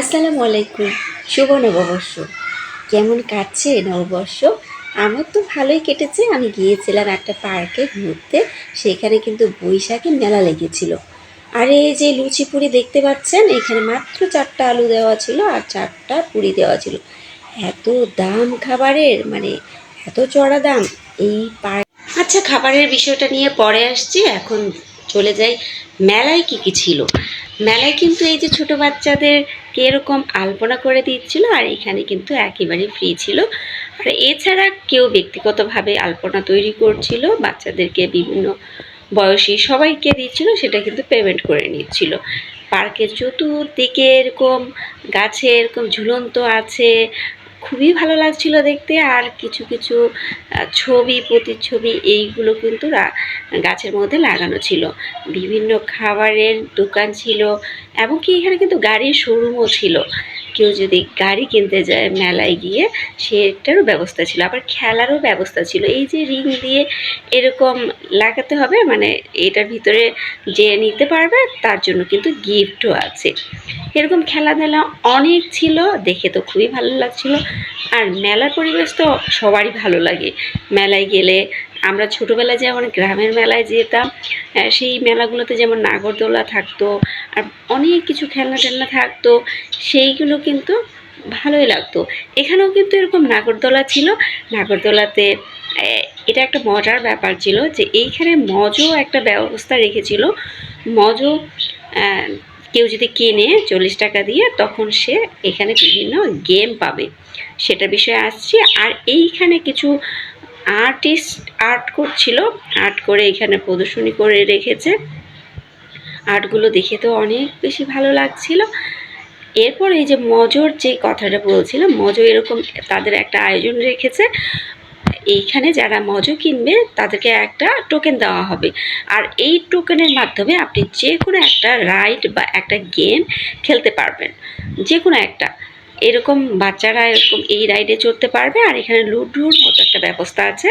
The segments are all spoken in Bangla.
আসসালামু আলাইকুম, শুভ নববর্ষ। কেমন কাটছে নববর্ষ? আমার তো ভালোই কেটেছে। আমি গিয়েছিলাম একটা পার্কে ঘুরতে। সেখানে কিন্তু বৈশাখী মেলা লেগেছিল। আর এই যে লুচি পুরি দেখতে পাচ্ছেন, এখানে মাত্র চারটা আলু দেওয়া ছিল আর চারটা পুরি দেওয়া ছিল। এত দাম খাবারের মানে এত চড়া দাম এই পার্ক আচ্ছা খাবারের বিষয়টা নিয়ে পরে আসছি। এখন চলে যাই মেলায় কি কি ছিল। মেলায় কিন্তু এই যে ছোট বাচ্চাদেরকে এরকম আলপনা করে দিচ্ছিল আর এখানে কিন্তু একেবারে ফ্রি ছিল। আর এছাড়া কেউ ব্যক্তিগতভাবে আলপনা তৈরি করছিল, বাচ্চাদেরকে বিভিন্ন বয়সী সবাইকে দিচ্ছিল, সেটা কিন্তু পেমেন্ট করে নিচ্ছিল। পার্কের চতুর্দিকে এরকম গাছে এরকম ঝুলন্ত আছে খুবই ভালো লাগছিল দেখতে। আর কিছু কিছু ছবি, প্রতিচ্ছবি এইগুলো কিন্তু গাছের মধ্যে লাগানো ছিল। বিভিন্ন খাবারের দোকান ছিল এমনকি এখানে কিন্তু গাড়ির শোরুমও ছিল। কেউ যদি গাড়ি কিনতে যায় মেলায় গিয়ে, সেটারও ব্যবস্থা ছিল। আবার খেলারও ব্যবস্থা ছিল। এই যে রিং দিয়ে এরকম লাগাতে হবে মানে এটার ভিতরে যে নিতে পারবে, তার জন্য কিন্তু গিফটও আছে। এরকম খেলাধুলা অনেক ছিল, দেখে তো খুবই ভালো লাগছিল। আর মেলার পরিবেশ তো সবারই ভালো লাগে। মেলায় গেলে আমরা ছোটোবেলায় যেমন গ্রামের মেলায় যেতাম সেই মেলাগুলোতে যেমন নাগরদোলা থাকতো আর অনেক কিছু খেলনা টেলনা থাকতো, সেইগুলো কিন্তু ভালোই লাগতো। এখানেও কিন্তু এরকম নাগরদোলা ছিল। নাগরদোলাতে এটা একটা মজার ব্যাপার ছিল যে এইখানে মজও একটা ব্যবস্থা রেখেছিল। মজও কেউ যদি কেনে চল্লিশ টাকা দিয়ে, তখন সে এখানে বিভিন্ন গেম পাবে। সেটা বিষয়ে আসছি। আর এইখানে কিছু আর্টিস্ট আর্ট করছিল। আর্ট করে এখানে প্রদর্শনী করে রেখেছে। আর্টগুলো দেখে তো অনেক বেশি ভালো লাগছিল। এরপর এই যে মজোর যে কথাটা বলছিলাম মজো এরকম তাদের একটা আয়োজন রেখেছে। এইখানে যারা মজো কিনবে, তাদেরকে একটা টোকেন দেওয়া হবে। আর এই টোকেনের মাধ্যমে আপনি যে কোনো একটা রাইড বা একটা গেম খেলতে পারবেন। যে কোনো একটা। এরকম বাচ্চারা এরকম এই রাইডে চড়তে পারবে। আর এখানে লুডুর মতো একটা ব্যবস্থা আছে।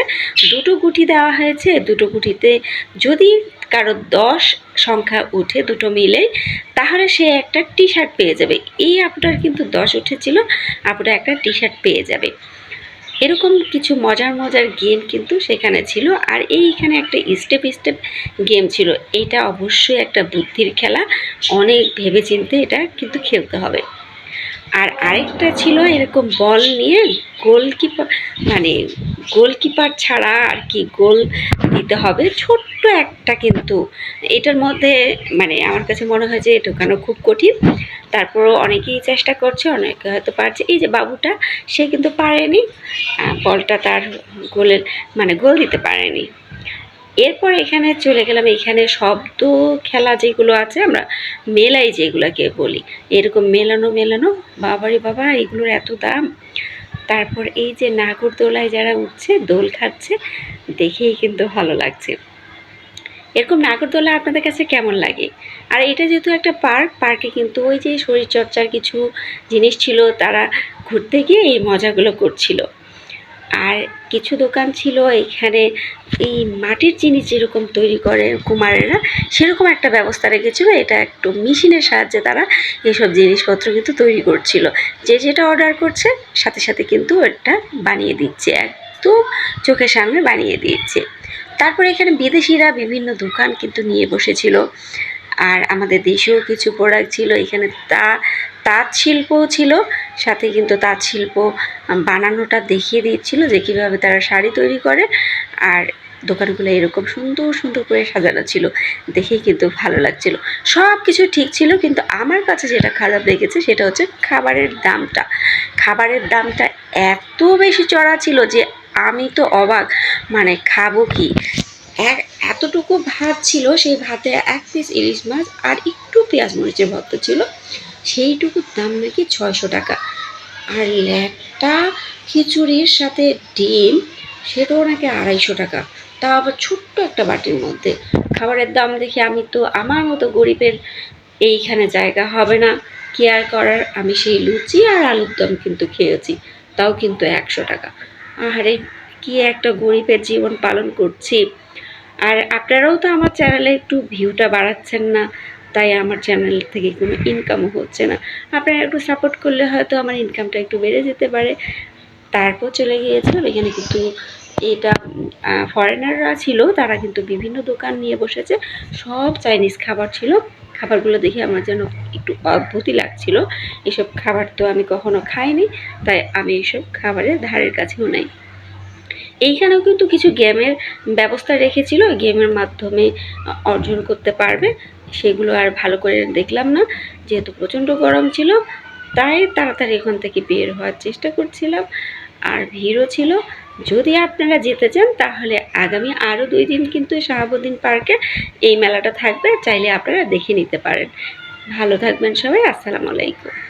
দুটো গুটি দেওয়া হয়েছে। দুটো গুটিতে যদি কারও দশ সংখ্যা উঠে দুটো মিলে, তাহলে সে একটা টি শার্ট পেয়ে যাবে। এই আপুটার কিন্তু দশ উঠেছিল আপুটা একটা টি শার্ট পেয়ে যাবে। এরকম কিছু মজার মজার গেম কিন্তু সেখানে ছিল। আর এইখানে একটা স্টেপ স্টেপ গেম ছিল। এটা অবশ্যই একটা বুদ্ধির খেলা। অনেক ভেবেচিন্তে এটা কিন্তু খেলতে হবে। আর আরেকটা ছিল এরকম বল নিয়ে গোলকিপার মানে গোলকিপার ছাড়া আর কি গোল দিতে হবে। ছোট্ট একটা কিন্তু, এটার মধ্যে মানে আমার কাছে মনে হয় যে ঢোকানো খুব কঠিন। তারপরও অনেকেই চেষ্টা করছে, অনেকে হয়তো পারছে। এই যে বাবুটা, সে কিন্তু পারেনি। বলটা তার গোলের মানে গোল দিতে পারেনি। এরপর এখানে চলে গেলাম, এখানে শব্দ খেলা যেগুলো আছে, আমরা মেলাই যেগুলোকে বলি। এরকম মেলানো মেলানো, বাবারে বাবা, এগুলোর এত দাম। তারপর এই যে নাগরদোলায় যারা উঠছে, দোল খাচ্ছে, দেখেই কিন্তু ভালো লাগছে। এরকম নাগরদোলা আপনাদের কাছে কেমন লাগে? আর এটা যেহেতু একটা পার্ক, পার্কে কিন্তু ওই যে শরীরচর্চার কিছু জিনিস ছিল, তারা ঘুরতে গিয়ে এই মজাগুলো করছিল। আর কিছু দোকান ছিল এখানে এই মাটির জিনিস যেরকম তৈরি করে কুমারেরা, সেরকম একটা ব্যবস্থা রেখেছিল। এটা একটু মেশিনের সাহায্যে তারা এইসব জিনিসপত্র কিন্তু তৈরি করছিল। যে যেটা অর্ডার করছে, সাথে সাথে কিন্তু এটা বানিয়ে দিচ্ছে, একদম চোখের সামনে বানিয়ে দিচ্ছে। তারপরে এখানে বিদেশিরা বিভিন্ন দোকান কিন্তু নিয়ে বসেছিল। আর আমাদের দেশেও কিছু প্রোডাক্ট ছিল, এখানে তা, তাঁত শিল্পও ছিল, সাথে কিন্তু তাঁত শিল্প বানানোটা দেখিয়ে দিচ্ছিল যে কীভাবে তারা শাড়ি তৈরি করে, আর দোকানগুলো এরকম সুন্দর সুন্দর করে সাজানো ছিল দেখেই কিন্তু ভালো লাগছিল। সব কিছু ঠিক ছিল, কিন্তু আমার কাছে যেটা খারাপ লেগেছে সেটা হচ্ছে খাবারের দামটা। খাবারের দামটা এত বেশি চড়া ছিল যে আমি তো অবাক মানে খাব কি? এক এতটুকু ভাত ছিল, সেই ভাতে এক পিস ইলিশ মাছ আর একটু পেঁয়াজ মরিচের ভর্তা ছিল। সেইটুকুর দাম নাকি ছয়শো টাকা। আর ল্যাটটা খিচুড়ির সাথে ডিম, সেটাও নাকি আড়াইশো টাকা। তাও আবার ছোট্ট একটা বাটির মধ্যে। খাবারের দাম দেখে আমি তো আমার মতো গরিবের এইখানে জায়গা হবে না। কেয়ার করার? আমি সেই লুচি আর আলুর দম কিন্তু খেয়েছি, তাও কিন্তু একশো টাকা। আরে কি একটা গরিবের জীবন পালন করছি। আর আপনারাও তো আমার চ্যানেলে একটু ভিউটা বাড়াচ্ছেন না, তাই আমার চ্যানেল থেকে কোনো ইনকামও হচ্ছে না। আপনারা একটু সাপোর্ট করলে হয়তো আমার ইনকামটা একটু বেড়ে যেতে পারে। তারপর চলে গিয়েছিলাম, এখানে কিন্তু এটা ফরেনাররা ছিল, তারা কিন্তু বিভিন্ন দোকান নিয়ে বসেছে। সব চাইনিজ খাবার ছিল। খাবারগুলো দেখে আমার যেন একটু অদ্ভুতই লাগছিল। এসব খাবার তো আমি কখনো খাইনি, তাই আমি এইসব খাবারের ধারের কাছেও নাই। এইখানেও কিন্তু কিছু গেমের ব্যবস্থা রেখেছিল গেমের মাধ্যমে অর্জন করতে পারবে। সেগুলো আর ভালো করে দেখলাম না, যেহেতু প্রচণ্ড গরম ছিল, তাই তাড়াতাড়ি এখান থেকে বের হওয়ার চেষ্টা করছিলাম। আর ভিড়ও ছিল। যদি আপনারা যেতে চান, তাহলে আগামী আরও দুই দিন কিন্তু শাহাবুদ্দিন পার্কে এই মেলাটা থাকবে। চাইলে আপনারা দেখে নিতে পারেন। ভালো থাকবেন সবাই, আসসালামু আলাইকুম।